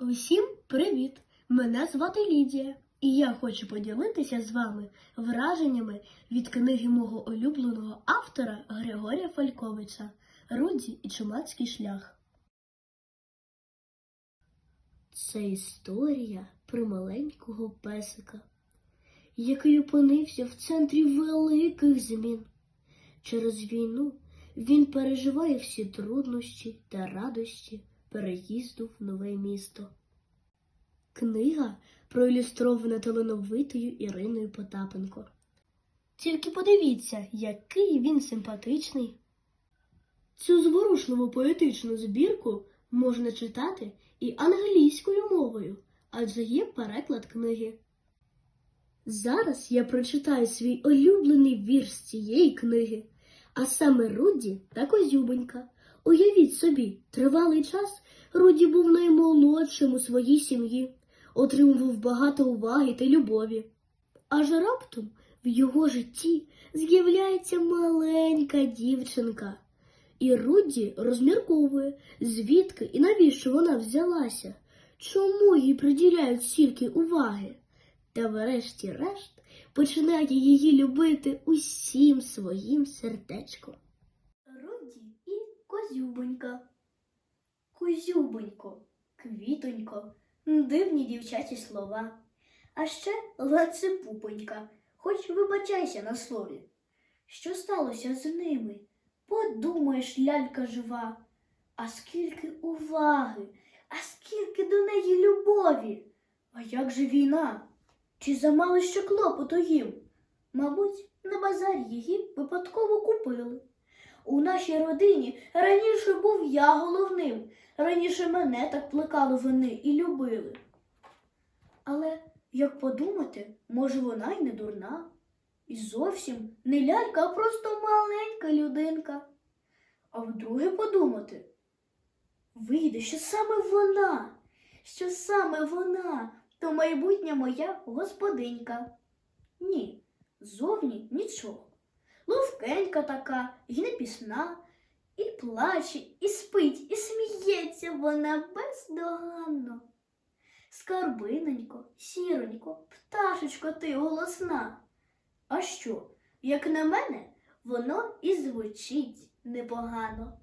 Усім привіт! Мене звати Лідія, і я хочу поділитися з вами враженнями від книги мого улюбленого автора Григорія Фальковича Руді і Чумацький шлях. Це історія про маленького песика, який опинився в центрі великих змін. Через війну він переживає всі труднощі та радощі переїзду в нове місто. Книга проілюстрована талановитою Іриною Потапенко. Тільки подивіться, який він симпатичний. Цю зворушливу поетичну збірку можна читати і англійською мовою, адже є переклад книги. Зараз я прочитаю свій улюблений вірш цієї книги, а саме Руді та Козюбенька. Уявіть собі, тривалий час Руді був наймолодшим у своїй сім'ї, отримував багато уваги та любові. Аж раптом в його житті з'являється маленька дівчинка. І Руді розмірковує, звідки і навіщо вона взялася, чому їй приділяють стільки уваги. Та врешті-решт починає її любити усім своїм сердечком. Козюбонька. Козюбонько, квітонько, дивні дівчачі слова. А ще лацепупонька, хоч вибачайся на слові. Що сталося з ними? Подумаєш, лялька жива. А скільки уваги, а скільки до неї любові. А як же війна? Чи замало ще клопоту їм? Мабуть, на базарі її випадково купили. У нашій родині раніше був я головним, раніше мене так плекали вони і любили. Але, як подумати, може вона й не дурна, і зовсім не лялька, а просто маленька людинка. А вдруге подумати, вийде, що саме вона, що саме вона, то майбутня моя господинька. Ні, зовні нічого. Ловкенька така, і не пісна, і плаче, і спить, і сміється вона бездоганно. Скарбинонько, сіронько, пташечко ти голосна. А що, як на мене, воно і звучить непогано.